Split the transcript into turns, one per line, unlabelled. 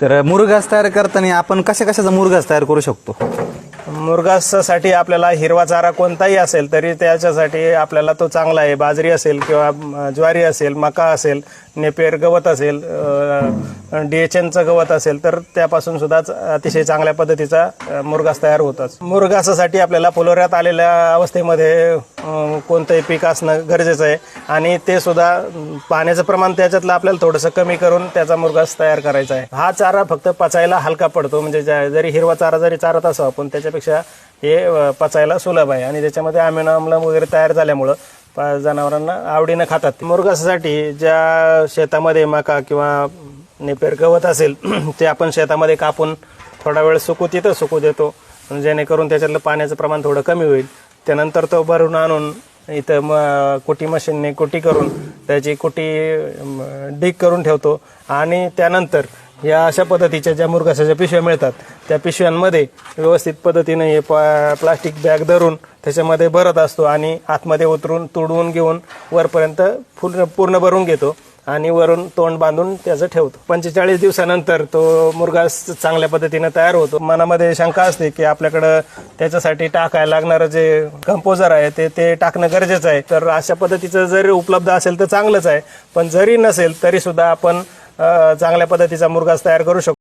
तर मुरघास तयार करताना आपण कशा कशाचा मुरघास तयार करू शकतो?
मुरघासाठी आपल्याला हिरवा चारा कोणताही असेल तरी त्याच्यासाठी आपल्याला तो चांगला आहे. बाजरी असेल किंवा ज्वारी असेल मका असेल नेपेर गवत असेल डी एच एनचं गवत असेल तर त्यापासून सुद्धा अतिशय चांगल्या पद्धतीचा मुरघास मुरगास तयार होतात मुरगासासाठी आपल्याला फुलोऱ्यात आलेल्या अवस्थेमध्ये कोणतंही पीक असणं गरजेचं आहे. आणि ते सुद्धा पाण्याचं प्रमाण त्याच्यातलं आपल्याला थोडंसं कमी करून त्याचा मुरगास तयार करायचा आहे. हा चारा फक्त पचायला हलका पडतो. म्हणजे ज्या- जरी हिरवा चारा जरी चारत असो आपण त्याच्यापेक्षा हे पचायला सुलभ आहे. आणि त्याच्यामध्ये अमिनो आम्ल वगैरे तयार झाल्यामुळं जनावरांना आवडीनं खातात. मुरगासाठी ज्या शेतामध्ये मका किंवा नेपेर गवत असेल ते आपण शेतामध्ये कापून थोडा वेळ सुकू तिथं सुकू देतो. जेणेकरून त्याच्यातलं पाण्याचं प्रमाण थोडं कमी होईल. त्यानंतर तो भरून आणून इथं म कुटी मशीनने कुटी करून त्याची कुटी म, डीक करून ठेवतो. आणि त्यानंतर या अशा पद्धतीच्या ज्या मुरघासाच्या पिशव्या मिळतात त्या पिशव्यांमध्ये व्यवस्थित पद्धतीने हे पा प्लास्टिक बॅग धरून त्याच्यामध्ये भरत असतो आणि आतमध्ये उतरून तुडवून घेऊन वरपर्यंत पूर्ण पूर्ण भरून घेतो. आणि वरून तोंड बांधून त्याचं ठेवतो. पंचेचाळीस दिवसानंतर तो मुर्गा चांगल्या पद्धतीने तयार होतो. मनामध्ये शंका असते की आपल्याकडं त्याच्यासाठी टाकायला लागणारं जे कंपोजर आहे ते ते टाकणं गरजेचं आहे. तर अशा पद्धतीचं जरी उपलब्ध असेल तर चांगलंच आहे. पण जरी नसेल तरी सुद्धा आपण चांगल्या पद्धतीचा मुर्गास तयार करू शकतो.